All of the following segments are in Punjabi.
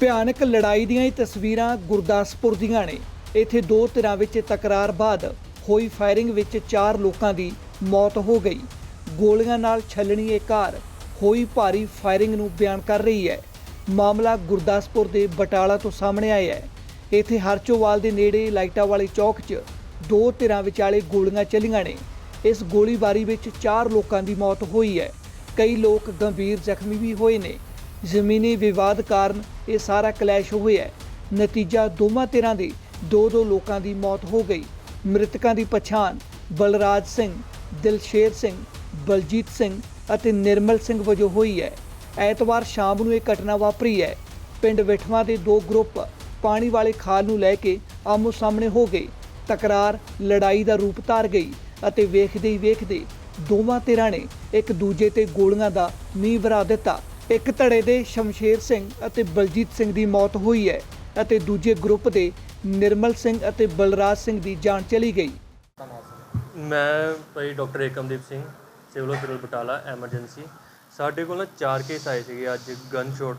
ਭਿਆਨਕ ਲੜਾਈ ਦੀਆਂ ਇਹ ਤਸਵੀਰਾਂ ਗੁਰਦਾਸਪੁਰ ਦੀਆਂ ਨੇ। ਇੱਥੇ ਦੋ ਧਿਰਾਂ ਵਿੱਚ ਤਕਰਾਰ ਬਾਅਦ ਹੋਈ ਫਾਇਰਿੰਗ ਵਿੱਚ ਚਾਰ ਲੋਕਾਂ ਦੀ ਮੌਤ ਹੋ ਗਈ। ਗੋਲੀਆਂ ਨਾਲ ਛਲਣੀ ਇਹ ਕਾਰ ਹੋਈ ਭਾਰੀ ਫਾਇਰਿੰਗ ਨੂੰ ਬਿਆਨ ਕਰ ਰਹੀ ਹੈ। ਮਾਮਲਾ ਗੁਰਦਾਸਪੁਰ ਦੇ ਬਟਾਲਾ ਤੋਂ ਸਾਹਮਣੇ ਆਇਆ ਹੈ। ਇੱਥੇ ਹਰਚੋਵਾਲ ਦੇ ਨੇੜੇ ਲਾਈਟਾਂ ਵਾਲੇ ਚੌਕ 'ਚ ਦੋ ਧਿਰਾਂ ਵਿਚਾਲੇ ਗੋਲੀਆਂ ਚੱਲੀਆਂ ਨੇ। ਇਸ ਗੋਲੀਬਾਰੀ ਵਿੱਚ ਚਾਰ ਲੋਕਾਂ ਦੀ ਮੌਤ ਹੋਈ ਹੈ। ਕਈ ਲੋਕ ਗੰਭੀਰ ਜ਼ਖਮੀ ਵੀ ਹੋਏ ਨੇ। ਜ਼ਮੀਨੀ ਵਿਵਾਦ ਕਾਰਨ ਇਹ ਸਾਰਾ ਕਲੈਸ਼ ਹੋਇਆ ਨਤੀਜਾ ਦੋਵਾਂ ਧਿਰਾਂ ਦੇ ਦੋ ਦੋ ਲੋਕਾਂ ਦੀ ਮੌਤ ਹੋ ਗਈ। ਮ੍ਰਿਤਕਾਂ ਦੀ ਪਛਾਣ ਬਲਰਾਜ ਸਿੰਘ, ਦਿਲਸ਼ੇਰ ਸਿੰਘ, ਬਲਜੀਤ ਸਿੰਘ ਅਤੇ ਨਿਰਮਲ ਸਿੰਘ ਵਜੋਂ ਹੋਈ ਹੈ। ਐਤਵਾਰ ਸ਼ਾਮ ਨੂੰ ਇਹ ਘਟਨਾ ਵਾਪਰੀ ਹੈ। ਪਿੰਡ ਵਿਠਵਾ ਦੇ ਦੋ ਗਰੁੱਪ ਪਾਣੀ ਵਾਲੇ ਖਾਲ ਨੂੰ ਲੈ ਕੇ ਆਮੋ ਸਾਹਮਣੇ ਹੋ ਗਏ। ਤਕਰਾਰ ਲੜਾਈ ਦਾ ਰੂਪ ਧਾਰ ਗਈ ਅਤੇ ਵੇਖਦੇ ਹੀ ਵੇਖਦੇ ਦੋਵਾਂ ਧਿਰਾਂ ਨੇ ਇੱਕ ਦੂਜੇ ਤੇ ਗੋਲੀਆਂ ਦਾ ਮੀਂਹ ਵਰਾ ਦਿੱਤਾ। ਇੱਕ ਧੜੇ ਦੇ ਸ਼ਮਸ਼ੇਰ ਸਿੰਘ ਅਤੇ ਬਲਜੀਤ ਸਿੰਘ ਦੀ ਮੌਤ ਹੋਈ ਹੈ ਅਤੇ ਦੂਜੇ ਗਰੁੱਪ ਦੇ ਨਿਰਮਲ ਸਿੰਘ ਅਤੇ ਬਲਰਾਜ ਸਿੰਘ ਦੀ ਜਾਨ ਚਲੀ ਗਈ। ਮੈਂ ਭਾਈ doctor Ekamdeep Singh, civil hospital Batala, emergency. ਸਾਡੇ ਕੋਲ ਨਾ ਚਾਰ ਕੇਸ ਆਏ ਸੀਗੇ ਅੱਜ gun shot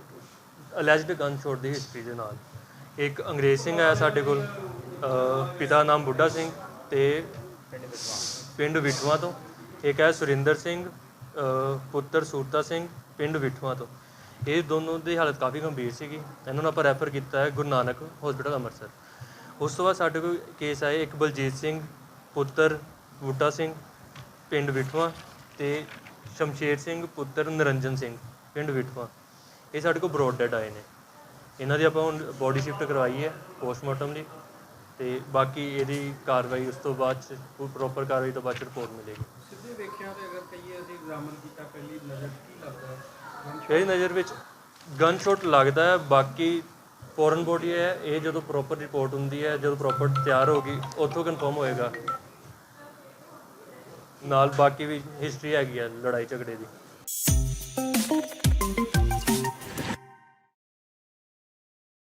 alleged gun shot ਦੀ ਹਿਸਟਰੀ ਦੇ ਨਾਲ। ਇੱਕ ਅੰਗਰੇਜ਼ ਸਿੰਘ ਆਇਆ ਸਾਡੇ ਕੋਲ, ਅਹ ਪਿਤਾ ਨਾਮ ਬੁੱਢਾ ਸਿੰਘ ਤੇ ਪਿੰਡ ਵਿਠਵਾ ਤੋਂ। ਇੱਕ ਹੈ ਸੁਰਿੰਦਰ ਸਿੰਘ ਪੁੱਤਰ ਸੂਰਤਾ ਸਿੰਘ ਪਿੰਡ ਵਿਠਵਾ ਤੋਂ। ਇਹ ਦੋਨੋਂ ਦੀ ਹਾਲਤ ਕਾਫੀ ਗੰਭੀਰ ਸੀਗੀ। ਇਹਨਾਂ ਨੂੰ ਆਪਾਂ ਰੈਫਰ ਕੀਤਾ ਹੈ ਗੁਰੂ ਨਾਨਕ ਹਸਪੀਟਲ ਅੰਮ੍ਰਿਤਸਰ। ਉਸ ਤੋਂ ਬਾਅਦ ਸਾਡੇ ਕੋਲ ਕੇਸ ਆਏ ਇੱਕ ਬਲਜੀਤ ਸਿੰਘ, ਪੁੱਤਰ ਬੂਟਾ ਸਿੰਘ, ਪਿੰਡ ਵਿਠਵਾ ਤੇ ਸ਼ਮਸ਼ੇਰ ਸਿੰਘ, ਪੁੱਤਰ ਨਰਿੰਜਨ ਸਿੰਘ, ਪਿੰਡ ਵਿਠਵਾ ਇਹ ਸਾਡੇ ਕੋਲ ਬਰੋਡ ਡੈਡ ਆਏ ਨੇ। ਇਹਨਾਂ ਦੀ ਆਪਾਂ ਹੁਣ ਬੋਡੀ ਸ਼ਿਫਟ ਕਰਵਾਈ ਹੈ ਪੋਸਟਮਾਰਟਮ ਲਈ ਤੇ ਬਾਕੀ ਇਹਦੀ ਕਾਰਵਾਈ ਉਸ ਤੋਂ ਬਾਅਦ ਚ ਪ੍ਰੋਪਰ ਕਾਰਵਾਈ ਤੋਂ ਬਾਅਦ ਰਿਪੋਰਟ ਮਿਲੇਗੀ। ਕਹੀਏ ਕੀਤਾ, ਪਹਿਲੀ ਨਜ਼ਰ ਕੀ ਲੱਗਦਾ ਹੈ? ਮੇਰੀ ਨਜ਼ਰ ਵਿੱਚ ਗਨ ਸ਼ਾਟ ਲੱਗਦਾ ਹੈ, ਬਾਕੀ ਫੋਰਨ ਬੋਡੀ ਹੈ, ਇਹ ਜਦੋਂ ਪ੍ਰੋਪਰ ਰਿਪੋਰਟ ਹੁੰਦੀ ਹੈ, ਜਦੋਂ ਪ੍ਰੋਪਰ ਤਿਆਰ ਹੋਗੀ ਉੱਥੋਂ ਕਨਫਰਮ ਹੋਏਗਾ। ਨਾਲ ਬਾਕੀ ਵੀ ਹਿਸਟਰੀ ਹੈਗੀ ਹੈ ਲੜਾਈ ਝਗੜੇ ਦੀ।